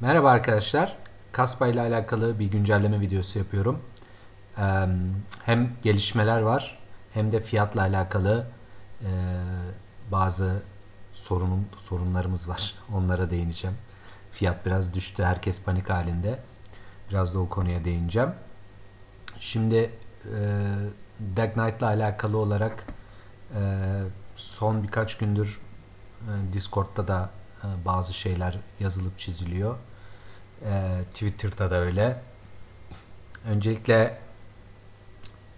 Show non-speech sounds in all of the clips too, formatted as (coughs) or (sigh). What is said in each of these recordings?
Merhaba arkadaşlar. Kaspa ile alakalı bir güncelleme videosu yapıyorum. Hem gelişmeler var hem de fiyatla alakalı bazı sorunum, sorunlarımız var. (laughs) Onlara değineceğim. Fiyat biraz düştü. Herkes panik halinde. Biraz da o konuya değineceğim. Şimdi Dark Knight ile alakalı olarak son birkaç gündür Discord'da da bazı şeyler yazılıp çiziliyor. E, Twitter'da da öyle. Öncelikle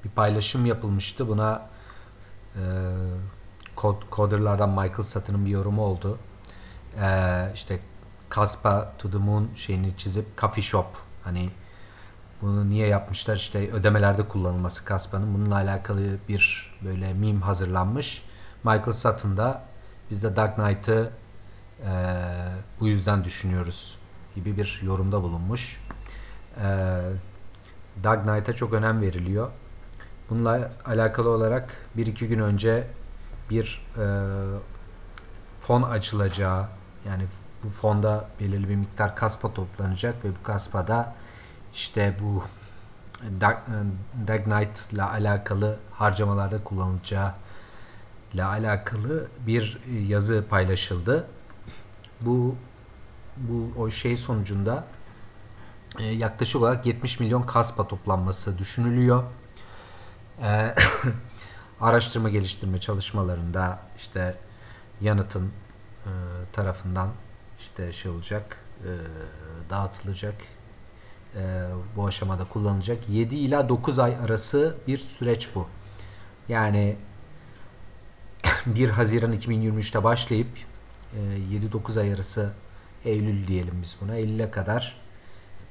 bir paylaşım yapılmıştı. Buna e, kod, coderlardan Michael Sutton'ın bir yorumu oldu. E, işte Kaspa to the Moon şeyini çizip coffee shop hani bunu niye yapmışlar? İşte ödemelerde kullanılması Kaspa'nın. Bununla alakalı bir böyle meme hazırlanmış. Michael Sutton da biz de Dark Knight'ı e, bu yüzden düşünüyoruz gibi bir yorumda bulunmuş. E, Dark Knight'a çok önem veriliyor. Bununla alakalı olarak bir iki gün önce bir e, fon açılacağı yani bu fonda belirli bir miktar kaspa toplanacak ve bu kaspada işte bu Dark, e, Knight ile alakalı harcamalarda kullanılacağı ile alakalı bir yazı paylaşıldı. Bu bu o şey sonucunda e, yaklaşık olarak 70 milyon kaspa toplanması düşünülüyor. E, (coughs) araştırma geliştirme çalışmalarında işte yanıtın e, tarafından işte şey olacak e, dağıtılacak e, bu aşamada kullanılacak 7 ila 9 ay arası bir süreç bu. Yani (coughs) 1 Haziran 2023'te başlayıp e, 7-9 ay arası Eylül diyelim biz buna. Eylül'e kadar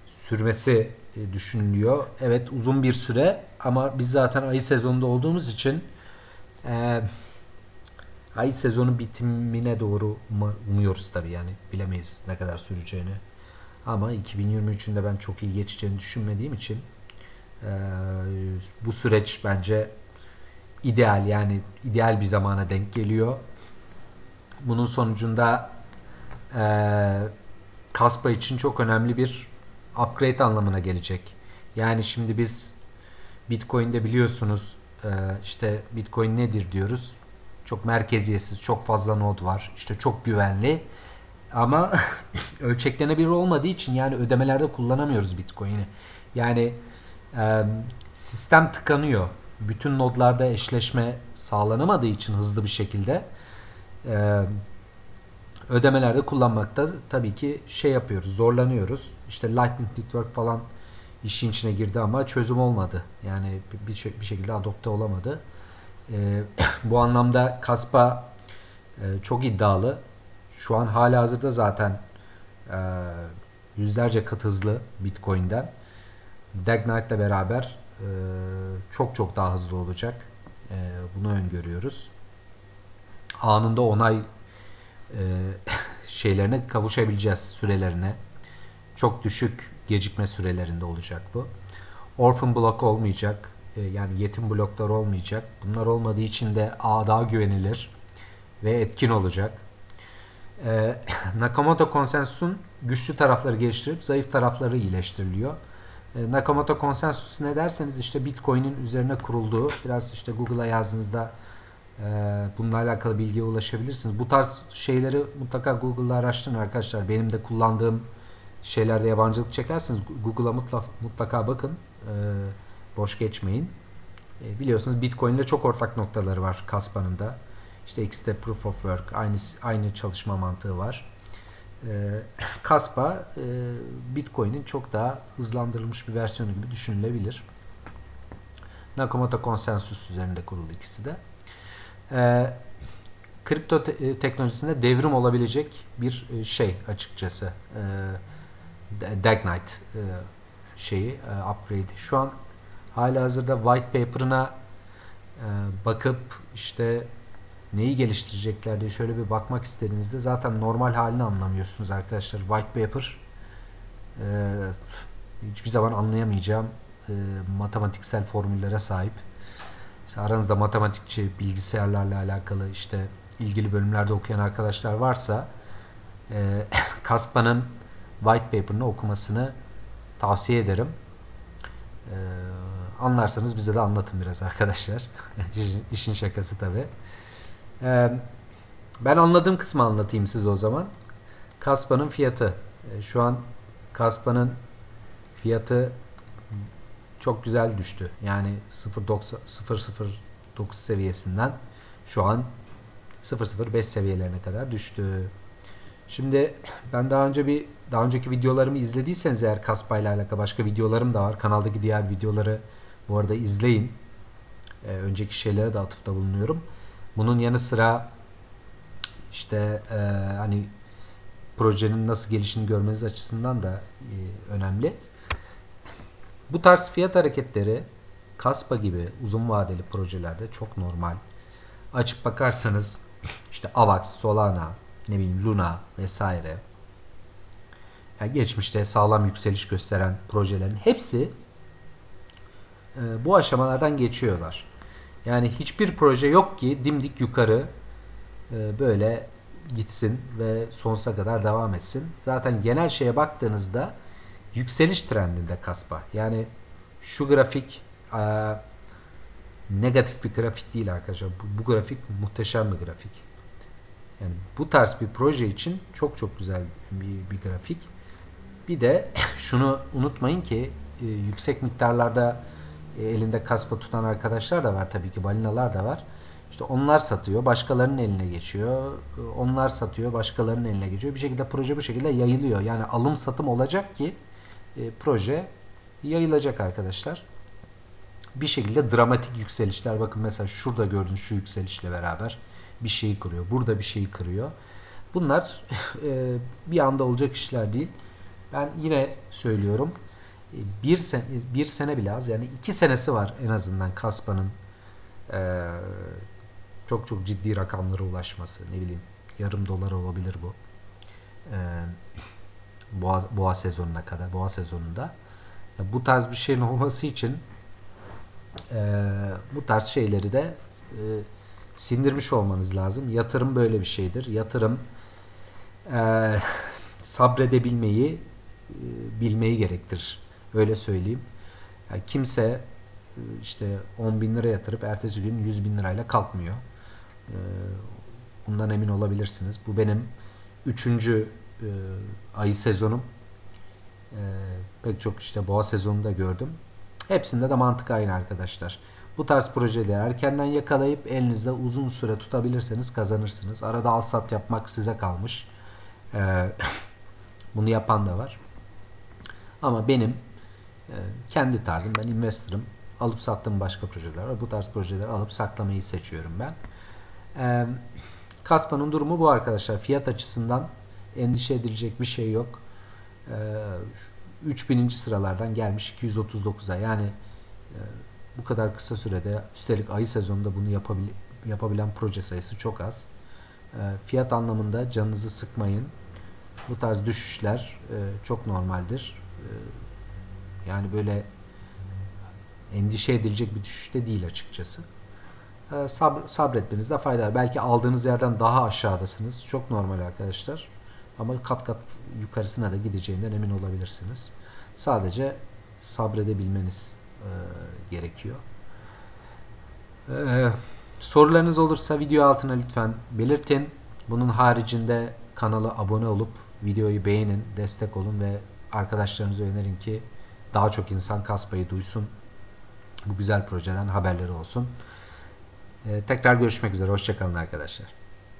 sürmesi e, düşünülüyor. Evet uzun bir süre ama biz zaten ayı sezonunda olduğumuz için e, ay sezonu bitimine doğru um- umuyoruz tabii yani bilemeyiz ne kadar süreceğini. Ama 2023'ün de ben çok iyi geçeceğini düşünmediğim için e, bu süreç bence ideal yani ideal bir zamana denk geliyor. Bunun sonucunda e, Kaspa için çok önemli bir upgrade anlamına gelecek. Yani şimdi biz Bitcoin'de biliyorsunuz e, işte Bitcoin nedir diyoruz. Çok merkeziyetsiz, çok fazla node var. İşte çok güvenli. Ama (laughs) ölçeklenebilir olmadığı için yani ödemelerde kullanamıyoruz Bitcoin'i. Yani e, sistem tıkanıyor. Bütün nodlarda eşleşme sağlanamadığı için hızlı bir şekilde e, ödemelerde kullanmakta tabii ki şey yapıyoruz, zorlanıyoruz. İşte Lightning Network falan işin içine girdi ama çözüm olmadı. Yani bir, şey- bir şekilde adopte olamadı. E, (coughs) bu anlamda Kaspa e, çok iddialı. Şu an hala hazırda zaten e, yüzlerce kat hızlı Bitcoin'den. Dag Knight ile beraber e, çok çok daha hızlı olacak. E, bunu öngörüyoruz. Anında onay (laughs) şeylerine kavuşabileceğiz sürelerine. Çok düşük gecikme sürelerinde olacak bu. Orphan blok olmayacak. E, yani yetim bloklar olmayacak. Bunlar olmadığı için de ağ daha güvenilir ve etkin olacak. E, (laughs) Nakamoto konsensusun güçlü tarafları geliştirip zayıf tarafları iyileştiriliyor. Nakamoto konsensus ne derseniz işte Bitcoin'in üzerine kurulduğu biraz işte Google'a yazdığınızda bununla alakalı bilgiye ulaşabilirsiniz. Bu tarz şeyleri mutlaka Google'da araştırın arkadaşlar. Benim de kullandığım şeylerde yabancılık çekerseniz Google'a mutlaka, mutlaka bakın. E, boş geçmeyin. E, biliyorsunuz Bitcoin ile çok ortak noktaları var Kaspa'nın da. İşte ikisi de Proof of Work. Aynı, aynı çalışma mantığı var. (laughs) Kaspa e, Bitcoin'in çok daha hızlandırılmış bir versiyonu gibi düşünülebilir. Nakamoto konsensus üzerinde kurulu ikisi de. E, kripto te- e, teknolojisinde devrim olabilecek bir e, şey açıkçası. E, Dag Knight e, şeyi, e, upgrade. Şu an hala hazırda white paper'ına e, bakıp işte neyi geliştirecekler diye şöyle bir bakmak istediğinizde zaten normal halini anlamıyorsunuz arkadaşlar. White paper e, hiçbir zaman anlayamayacağım e, matematiksel formüllere sahip. İşte aranızda matematikçi, bilgisayarlarla alakalı işte ilgili bölümlerde okuyan arkadaşlar varsa e, (coughs) Kaspa'nın white paper'ını okumasını tavsiye ederim. Ee, anlarsanız bize de anlatın biraz arkadaşlar. (laughs) İşin- şakası tabi. ben anladığım kısmı anlatayım size o zaman. Kaspa'nın fiyatı. Ee, şu an Kaspa'nın fiyatı çok güzel düştü. Yani 0.90 0.09 seviyesinden şu an 0.05 seviyelerine kadar düştü. Şimdi ben daha önce bir daha önceki videolarımı izlediyseniz eğer Kaspa ile alakalı başka videolarım da var. Kanaldaki diğer videoları bu arada izleyin. Ee, önceki şeylere de atıfta bulunuyorum. Bunun yanı sıra işte e, hani projenin nasıl gelişini görmeniz açısından da e, önemli. Bu tarz fiyat hareketleri Kaspa gibi uzun vadeli projelerde çok normal. Açıp bakarsanız işte Avax, Solana, ne bileyim Luna vesaire yani geçmişte sağlam yükseliş gösteren projelerin hepsi e, bu aşamalardan geçiyorlar. Yani hiçbir proje yok ki dimdik yukarı e, böyle gitsin ve sonsuza kadar devam etsin. Zaten genel şeye baktığınızda yükseliş trendinde Kaspa. Yani şu grafik e, negatif bir grafik değil arkadaşlar. Bu, bu grafik muhteşem bir grafik. Yani bu tarz bir proje için çok çok güzel bir, bir grafik. Bir de (laughs) şunu unutmayın ki e, yüksek miktarlarda e, elinde kaspa tutan arkadaşlar da var tabii ki balinalar da var. İşte onlar satıyor, başkalarının eline geçiyor. E, Onlar satıyor, başkalarının eline geçiyor. Bir şekilde proje bu şekilde yayılıyor. Yani alım satım olacak ki e, proje yayılacak arkadaşlar. Bir şekilde dramatik yükselişler. Bakın mesela şurada gördüğünüz şu yükselişle beraber bir şeyi kırıyor. Burada bir şeyi kırıyor. Bunlar (laughs) e, bir anda olacak işler değil. Ben yine söylüyorum. e, Bir sene, bir sene bile az. Yani iki senesi var en azından Kaspa'nın e, çok çok ciddi rakamlara ulaşması. Ne bileyim yarım dolar olabilir bu. E, boğa, boğa sezonuna kadar. Boğa sezonunda. Ya bu tarz bir şeyin olması için e, bu tarz şeyleri de e, sindirmiş olmanız lazım. Yatırım böyle bir şeydir. Yatırım e, (laughs) sabredebilmeyi e, bilmeyi gerektirir. Öyle söyleyeyim. Yani kimse e, işte 10 bin lira yatırıp ertesi gün 100 bin lirayla kalkmıyor. E, bundan emin olabilirsiniz. Bu benim üçüncü e, ayı sezonum. E, pek çok işte boğa sezonunda gördüm. Hepsinde de mantık aynı arkadaşlar. Bu tarz projeleri erkenden yakalayıp elinizde uzun süre tutabilirseniz kazanırsınız. Arada al sat yapmak size kalmış. Ee, (laughs) bunu yapan da var. Ama benim e, kendi tarzım, ben investor'ım. Alıp sattığım başka projeler var. Bu tarz projeleri alıp saklamayı seçiyorum ben. Ee, Kaspa'nın durumu bu arkadaşlar. Fiyat açısından endişe edilecek bir şey yok. Ee, 3000. sıralardan gelmiş 239'a. Yani e, bu kadar kısa sürede üstelik ayı sezonunda bunu yapabil yapabilen proje sayısı çok az. E, fiyat anlamında canınızı sıkmayın. Bu tarz düşüşler e, çok normaldir. E, yani böyle endişe edilecek bir düşüş de değil açıkçası. E, sabr- sabretmenizde fayda var. Belki aldığınız yerden daha aşağıdasınız. Çok normal arkadaşlar. Ama kat kat yukarısına da gideceğinden emin olabilirsiniz. Sadece sabredebilmeniz e, gerekiyor. E, sorularınız olursa video altına lütfen belirtin. Bunun haricinde kanala abone olup videoyu beğenin, destek olun ve arkadaşlarınıza önerin ki daha çok insan Kaspa'yı duysun. Bu güzel projeden haberleri olsun. E, tekrar görüşmek üzere. Hoşçakalın arkadaşlar.